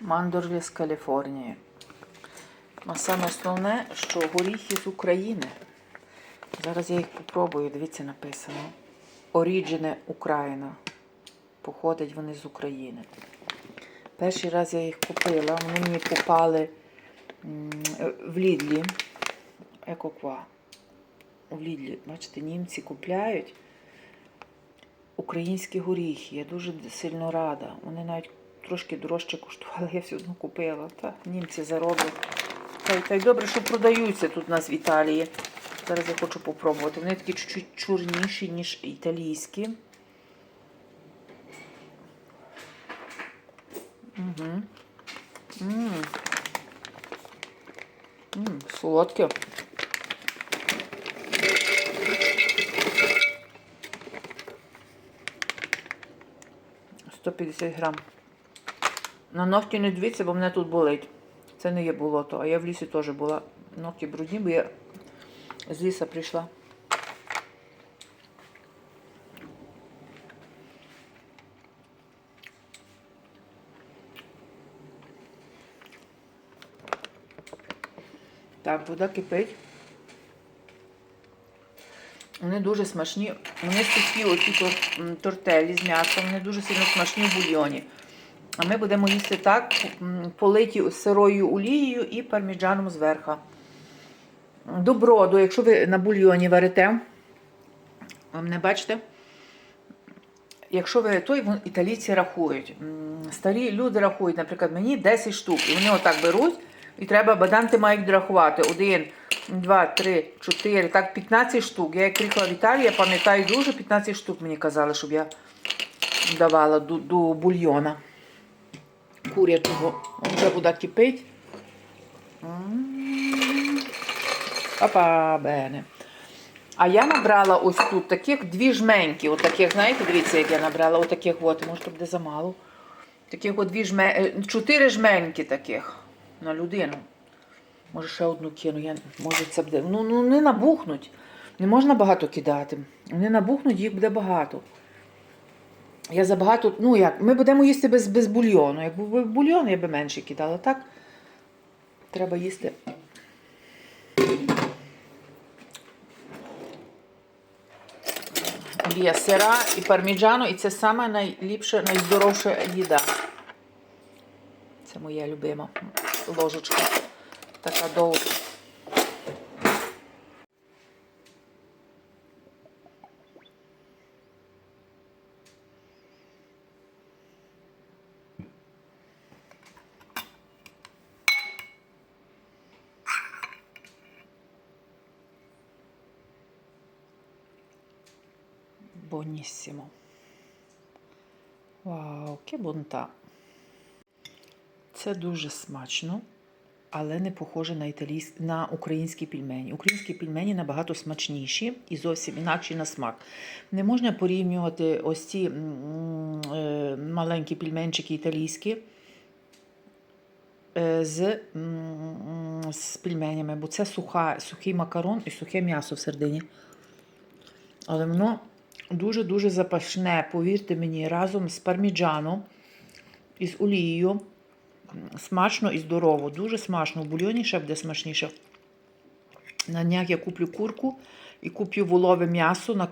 Мандорлі з Каліфорнії. А саме основне, що горіхи з України. Зараз я їх попробую, дивіться, написано. Оріджине Україна. Походять вони з України. Перший раз я їх купила, вони мені попали в Лідлі. Екоква. В Лідлі, бачите, німці купляють українські горіхи. Я дуже сильно рада. Вони навіть трошки дорожче коштували, я все одно купила. Та німці зароблять. Та та й добре, що продаються тут у нас в Італії. Зараз я хочу попробувати. Вони такі чуть-чуть чорніші, ніж італійські. Угу. М. Солодке. Сто п'ятдесят грам. На ногті не дивіться, бо мене тут болить. Це не є болото, а я в лісі теж була. Ногті брудні, бо я з ліса прийшла. Так, вода кипить. Вони дуже смачні. Вони сухі, оці тор- тортелі з м'ясом, вони дуже сильно смачні в бульйоні. А ми будемо їсти так, политі сирою олією і парміджаном зверху. До броду, якщо ви на бульйоні варите, ви мене бачите? Якщо ви той, італійці рахують. Старі люди рахують, наприклад, мені 10 штук. І вони отак беруть, і треба баданти мають рахувати. Один, два, три, чотири, так 15 штук. Я як приїхала в Італію, я пам'ятаю дуже 15 штук мені казали, щоб я давала до, до бульйона курячого. Вже вода кипить. Папа бене. А я набрала ось тут таких дві жменьки. От таких, знаєте, дивіться, як я набрала, от таких от, може буде замало. Таких от дві жме... е, чотири жменьки таких на людину. Може, ще одну кину. Я... Може, це буде. Ну, ну не набухнуть. Не можна багато кидати. Вони набухнуть, їх буде багато. Я забагато, ну як, ми будемо їсти без, без бульйону. Якби був бульйон, я би менше кидала. Так? Треба їсти. Є сира і парміджано, і це саме найліпша, найздоровша їда. Це моя любима ложечка. Така довга. Buonissimo. Вау, che бунта. Це дуже смачно, але не похоже на італійсь... на українські пельмені. Українські пельмені набагато смачніші і зовсім інакші на смак. Не можна порівнювати ось ці м, е, маленькі пельменчики італійські е, з, м, з пельменями, бо це суха, сухий макарон і сухе м'ясо всередині. Але воно дуже-дуже запашне, повірте мені, разом з парміджаном і з олією. Смачно і здорово, дуже смачно. В бульйоні ще буде смачніше. На днях я куплю курку і куплю волове м'ясо. На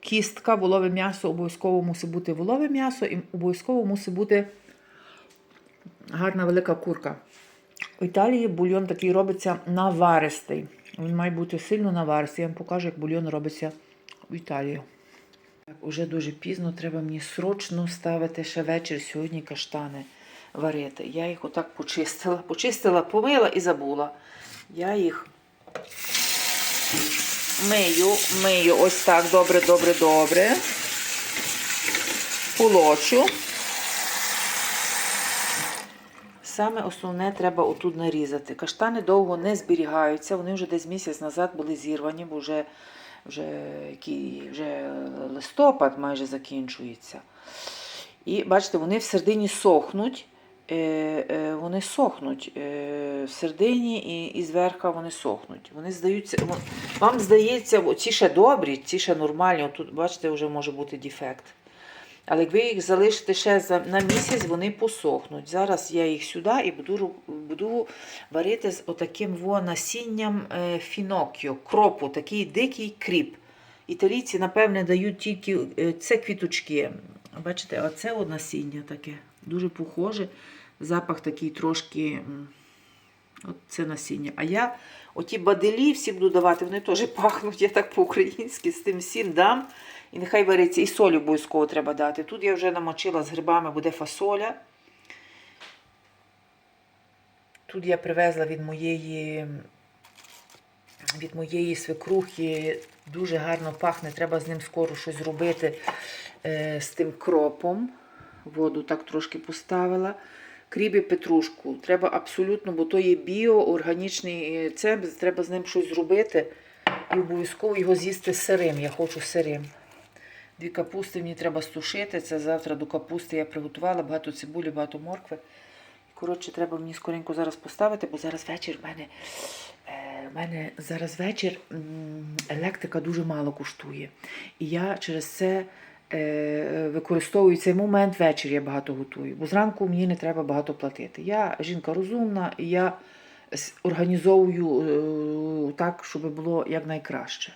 кістка, волове м'ясо обов'язково мусить бути волове м'ясо і обов'язково мусить бути гарна велика курка. В Італії бульйон такий робиться наваристий. Він має бути сильно наваристий. Я вам покажу, як бульйон робиться в Італії. Так, уже дуже пізно, треба мені срочно ставити ще вечір сьогодні каштани варити. Я їх отак почистила. Почистила, помила і забула. Я їх мию, мию ось так добре, добре, добре. Полочу. Саме основне треба отут нарізати. Каштани довго не зберігаються, вони вже десь місяць назад були зірвані, бо вже, вже, вже листопад майже закінчується. І бачите, вони всередині сохнуть. Е, е, вони сохнуть е, всередині і, і зверху вони сохнуть. Вони здаються, вам здається, ці ще добрі, ці ще нормальні. Тут, бачите, вже може бути дефект. Але як ви їх залишите ще на місяць, вони посохнуть. Зараз я їх сюди і буду, буду варити з отаким во насінням е, фінокіо, кропу, такий дикий кріп. Італійці, напевне, дають тільки е, це квіточки. Бачите, оце от насіння таке. Дуже похоже. Запах такий трошки. От це насіння. А я оті баделі всі буду давати, вони теж пахнуть, я так по-українськи з тим всім дам. І нехай вариться, і соль обов'язково треба дати. Тут я вже намочила з грибами, буде фасоля. Тут я привезла від моєї, від моєї свекрухи. Дуже гарно пахне, треба з ним скоро щось зробити е, з тим кропом. Воду так трошки поставила. Кріп і петрушку. Треба абсолютно, бо то є біоорганічний е, це, треба з ним щось зробити. І обов'язково його з'їсти сирим. Я хочу сирим. Дві капусти мені треба стушити. Це завтра до капусти я приготувала, багато цибулі, багато моркви. Коротше, треба мені скоренько зараз поставити, бо зараз вечір в мене, е, в мене зараз вечір електрика дуже мало коштує. І я через це е, використовую цей момент ввечері я багато готую, бо зранку мені не треба багато платити. Я жінка розумна, і я організовую е, так, щоб було якнайкраще.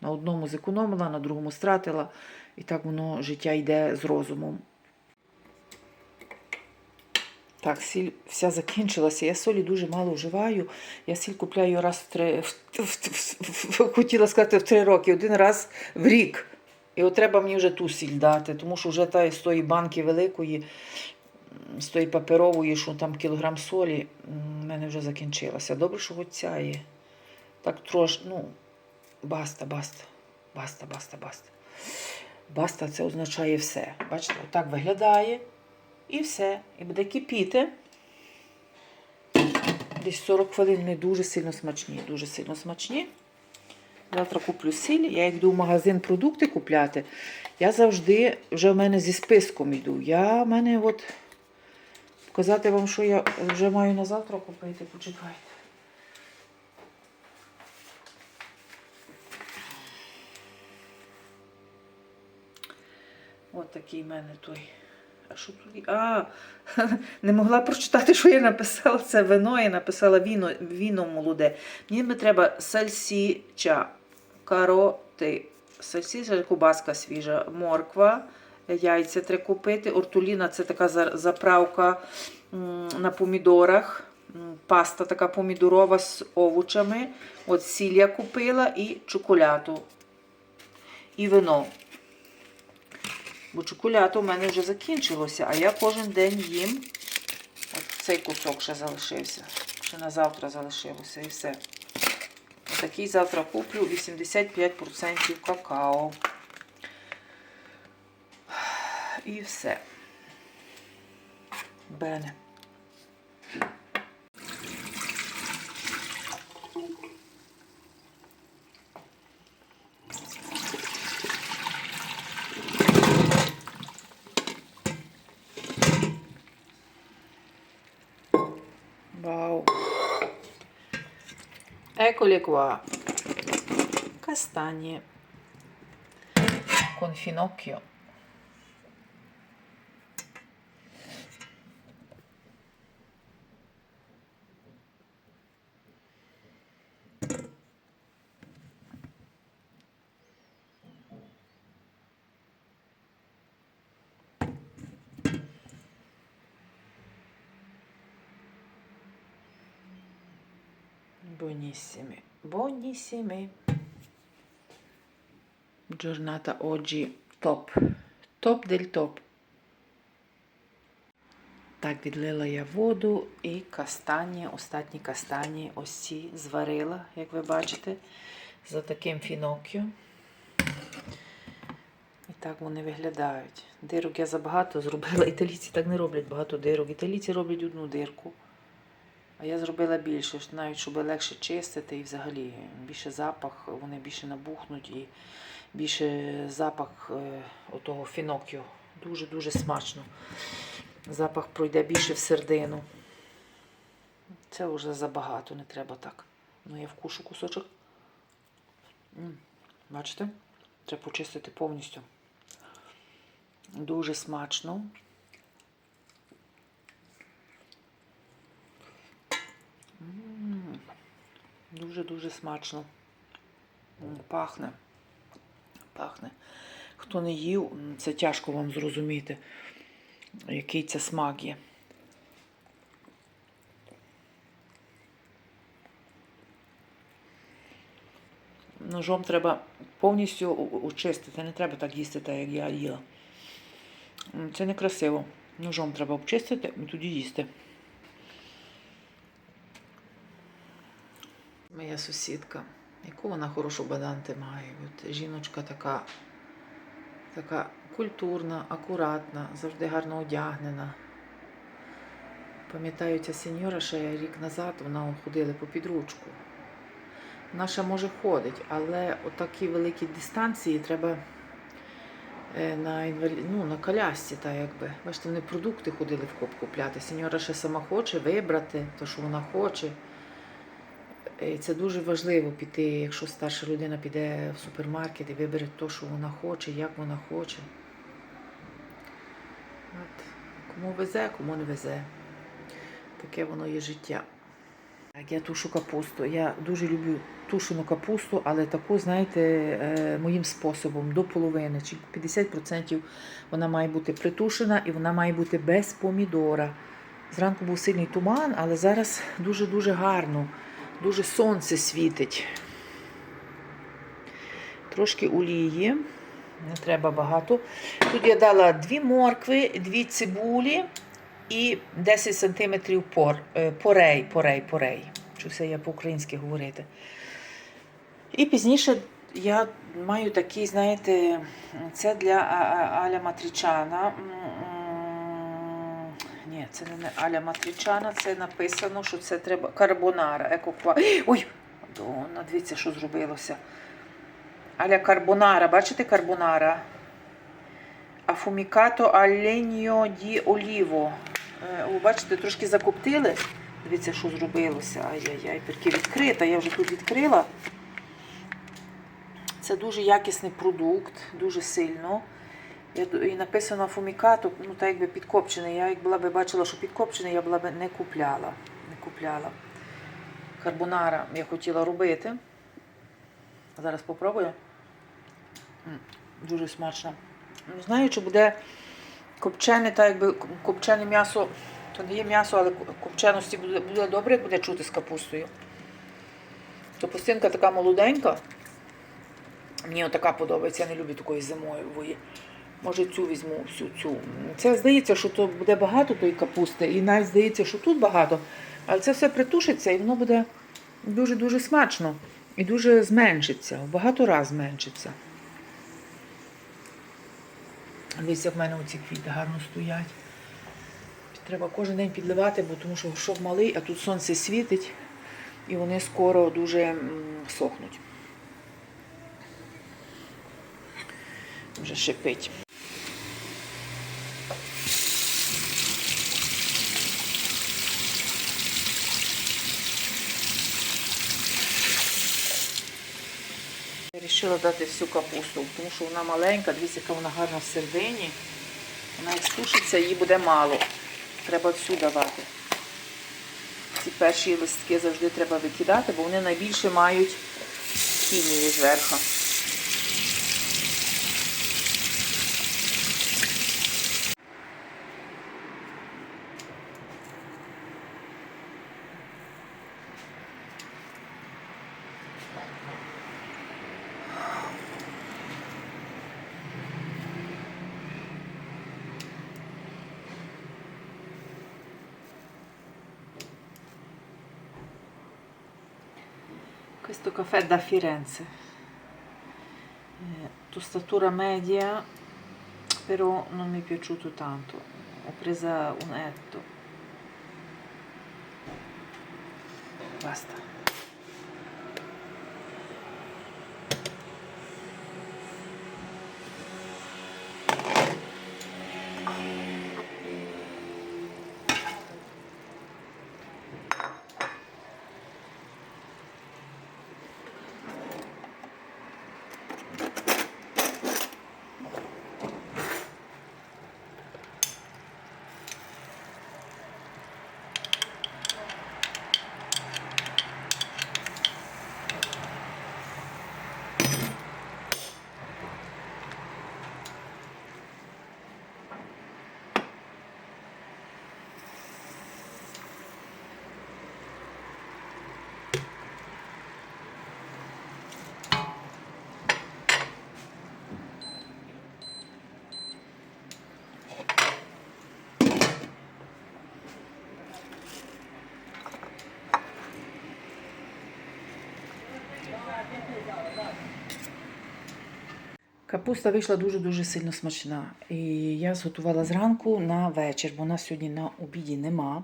На одному зекономила, на другому стратила, і так воно життя йде з розумом. Так, сіль вся закінчилася. Я солі дуже мало вживаю. Я сіль купляю раз в три, хотіла сказати в три роки, один раз в рік. І от треба мені вже ту сіль дати, тому що вже та з тої банки великої, з тої паперової, що там кілограм солі, в мене вже закінчилася. Добре, що хоч є. Так трош, ну, баста, баста, баста, баста, баста. Баста це означає все. Бачите, отак виглядає. І все. І буде кипіти. Десь 40 хвилин вони дуже сильно смачні. Дуже сильно смачні. Завтра куплю сіль. Я йду в магазин продукти купляти, я завжди вже в мене зі списком йду. Я в мене от показати вам, що я вже маю на завтра купити. Почекайте. От такий в мене той. А що тут? А, не могла прочитати, що я написала. Це вино, я написала віно, віно молоде. Мені би треба сальсіча, кароти, сальсіча, кубаска свіжа, морква, яйця треба купити. Ортуліна це така заправка на помідорах. Паста така помідорова з овочами. От сіль купила і чоколяту. І вино. Бо чоколято у мене вже закінчилося, а я кожен день їм. От цей кусок ще залишився. Ще на завтра залишилося і все. Такий завтра куплю 85% какао. І все. Бене. Eccole qua. Castagne. Con finocchio. Buonissimi, buonissimi. Giornata oggi top. Топ дель топ. Так, відлила я воду і кастані, останні кастані ось ці зварила, як ви бачите, за таким фіноккю. І так вони виглядають. Дирок я забагато зробила. Італійці так не роблять багато дирок. Італійці роблять одну дирку. А я зробила більше, навіть щоб легше чистити і взагалі більше запах, вони більше набухнуть і більше запах е, отого фінокіо. Дуже-дуже смачно. Запах пройде більше в середину. Це вже забагато, не треба так. Ну, я вкушу кусочок. Бачите? Треба почистити повністю. Дуже смачно. Дуже-дуже смачно. Пахне. Пахне. Хто не їв, це тяжко вам зрозуміти, який це смак є. Ножом треба повністю очистити. Не треба так їсти, так як я їла. Це некрасиво. Ножом треба обчистити і тоді їсти. Моя сусідка. Яку вона хорошу баданти має. От жіночка така, така культурна, акуратна, завжди гарно одягнена. Пам'ятаю, ця сеньора ще рік назад вона ходила по підручку. Ще може ходить, але отакі великі дистанції треба е, на інвалі... ну, на колясці, та якби. Бачите, вони продукти ходили в коп купляти. Сеньора ще сама хоче вибрати те, що вона хоче. Це дуже важливо піти, якщо старша людина піде в супермаркет і вибере те, що вона хоче, як вона хоче. От. Кому везе, кому не везе. Таке воно є життя. Так, я тушу капусту. Я дуже люблю тушену капусту, але таку, знаєте, е, моїм способом до половини. Чи 50% вона має бути притушена і вона має бути без помідора. Зранку був сильний туман, але зараз дуже-дуже гарно. Дуже сонце світить. Трошки олії, не треба багато. Тут я дала дві моркви, дві цибулі і 10 см пор, е, порей, порей, порей. Чуся я по-українськи говорити. І пізніше я маю такий, знаєте, це для Аля Матрічана. Ні, це не Аля Матрічана, це написано, що це треба карбонара, екоква. Ой, Дона, дивіться, що зробилося. Аля карбонара, бачите карбонара? Афумікато аленьо ді оліво. Е, О, бачите, трошки закоптили. Дивіться, що зробилося. Ай-яй-яй, перки відкрита, я вже тут відкрила. Це дуже якісний продукт, дуже сильно. І написано фумікато, ну так якби підкопчений. Я як була би бачила, що підкопчений, я була б не купляла. Не купляла. Карбонара я хотіла робити. Зараз попробую. Дуже смачно. Не знаю, чи буде копчене, так якби копчене м'ясо, то не є м'ясо, але копченості буде, буде добре, як буде чути з капустою. Капустинка така молоденька. Мені отака подобається, я не люблю такої зимової. Може цю візьму, всю цю. Це здається, що то буде багато тої капусти, і навіть здається, що тут багато. Але це все притушиться і воно буде дуже-дуже смачно. І дуже зменшиться, багато разів зменшиться. Дивіться, в мене оці квіти гарно стоять. Треба кожен день підливати, бо тому що шов малий, а тут сонце світить, і вони скоро дуже сохнуть. Вже шипить. Я вирішила дати всю капусту, тому що вона маленька, дивіться, яка вона гарна всередині. Вона як сушиться, її буде мало. Треба всю давати. Ці перші листки завжди треба викидати, бо вони найбільше мають хімії зверху. Questo caffè da Firenze. Eh, tostatura media, però non mi è piaciuto tanto. Ho presa un etto. Basta. Капуста вийшла дуже-дуже сильно смачна. І я зготувала зранку на вечір, бо у нас сьогодні на обіді нема.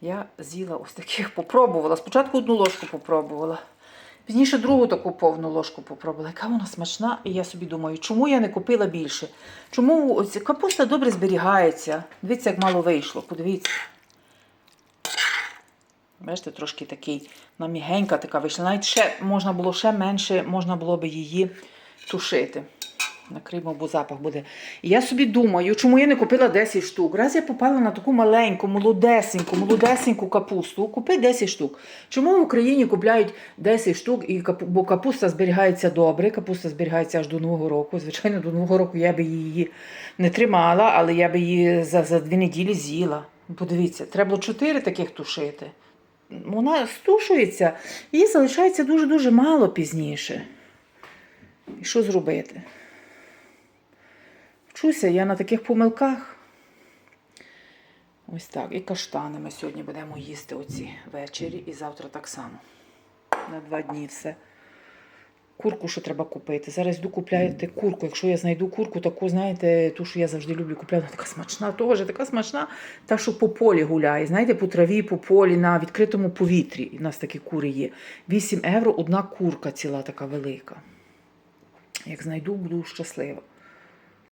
Я з'їла ось таких попробувала. Спочатку одну ложку попробувала. Пізніше другу таку повну ложку попробувала. Яка вона смачна, і я собі думаю, чому я не купила більше? Чому капуста добре зберігається? Дивіться, як мало вийшло. Подивіться. Бачите, трошки такий, вона така вийшла. Навіть ще можна було ще менше, можна було би її тушити. Накриємо, бо запах буде. І я собі думаю, чому я не купила 10 штук. Раз я попала на таку маленьку, молодесеньку, молодесеньку капусту, купи 10 штук. Чому в Україні купляють 10 штук, і капу... бо капуста зберігається добре, капуста зберігається аж до Нового року. Звичайно, до Нового року я би її не тримала, але я би її за, за дві неділі з'їла. Подивіться, треба було 4 таких тушити. Вона стушується, і залишається дуже-дуже мало пізніше. І що зробити? Вчуся я на таких помилках. Ось так. І каштани ми сьогодні будемо їсти оці ввечері і завтра так само. На два дні все. Курку, що треба купити. Зараз йду купляти курку. Якщо я знайду курку, таку, знаєте, ту, що я завжди люблю купляти, вона така смачна, теж така смачна, та, що по полі гуляє. Знаєте, по траві, по полі, на відкритому повітрі. У нас такі кури є. 8 євро одна курка ціла така велика. Як знайду, буду щаслива.